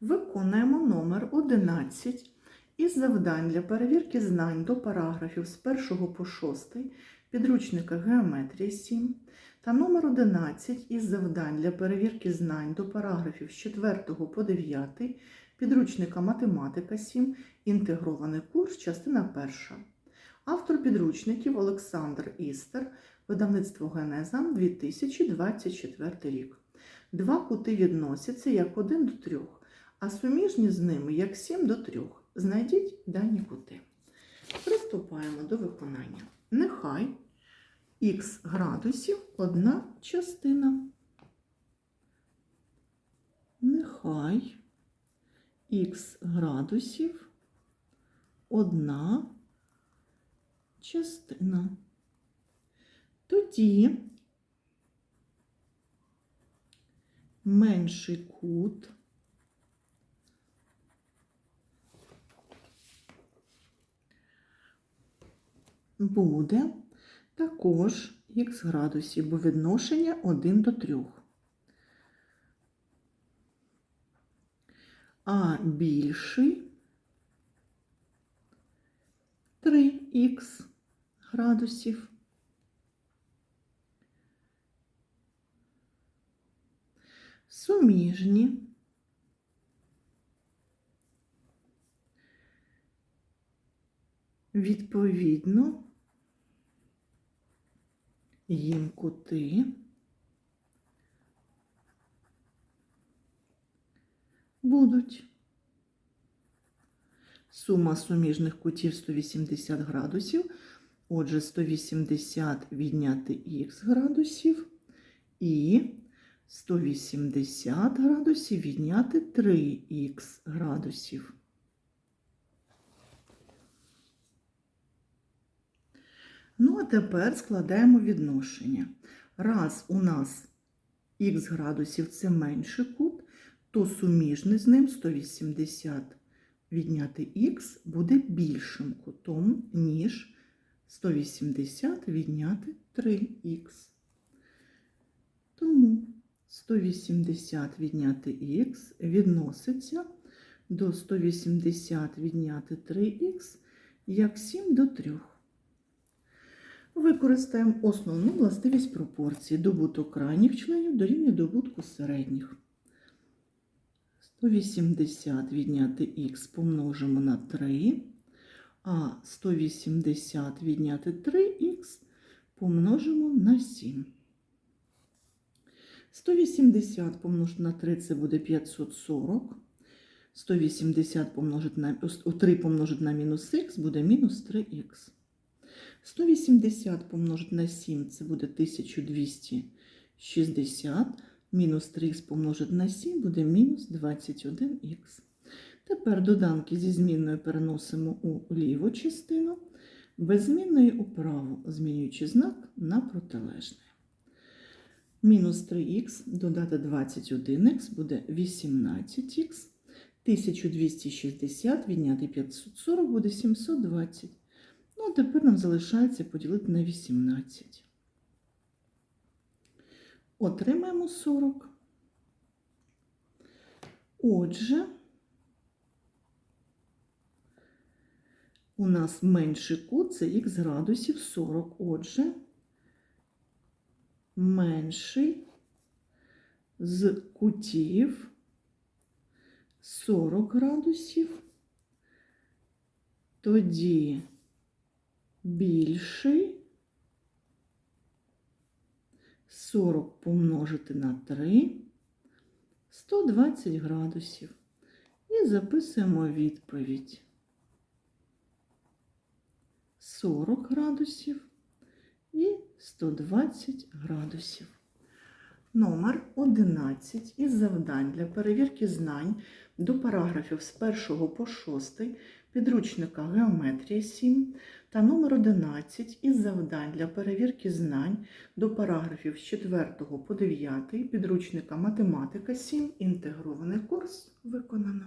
Виконуємо номер 11 із завдань для перевірки знань до параграфів з 1 по 6 підручника Геометрія 7 та номер 11 із завдань для перевірки знань до параграфів з 4 по 9 підручника Математика 7 інтегрований курс, частина 1. Автор підручників Олександр Істер, видавництво Генеза 2024 рік. Два кути відносяться як один до трьох, а суміжні з ними як 7 до 3. Знайдіть дані кути. Приступаємо до виконання. Нехай х градусів одна частина. Нехай х градусів одна частина. Тоді менший кут буде також х градусів, бо відношення 1 до 3. А більший 3х градусів. Суміжні відповідно їм кути будуть. Сума суміжних кутів 180 градусів. Отже, 180 відняти х градусів і 180 градусів відняти 3х градусів. Ну, а тепер складаємо відношення. Раз у нас х градусів це менший кут, то суміжний з ним 180 відняти х буде більшим кутом, ніж 180 відняти 3х. Тому 180 відняти х відноситься до 180 відняти 3х як 7 до 3. Використаємо основну властивість пропорції. Добуток крайніх членів дорівнює добутку середніх. 180 відняти х помножимо на 3, а 180 відняти 3х помножимо на 7. 180 помножити на 3 це буде 540. 180 помножити на 3 помножити на мінус х буде мінус 3х. 180 помножити на 7 це буде 1260. Мінус 3х помножити на 7 буде мінус 21х. Тепер доданки зі змінною переносимо у ліву частину, без змінної у праву, змінюючи знак на протилежний. Мінус 3х додати 21х буде 18х. 1260 відняти 540 буде 720. Ну, тепер нам залишається поділити на 18. Отримаємо 40. Отже, у нас менший кут це х градусів 40. Отже, менший з кутів 40 градусів, тоді більший 40 помножити на 3 120 градусів. І записуємо відповідь. 40 градусів і 120 градусів. Номер 11 із завдань для перевірки знань до параграфів з 1 по 6 підручника Геометрія 7 та номер 11 із завдань для перевірки знань до параграфів з 4 по 9 підручника Математика 7 інтегрований курс виконано.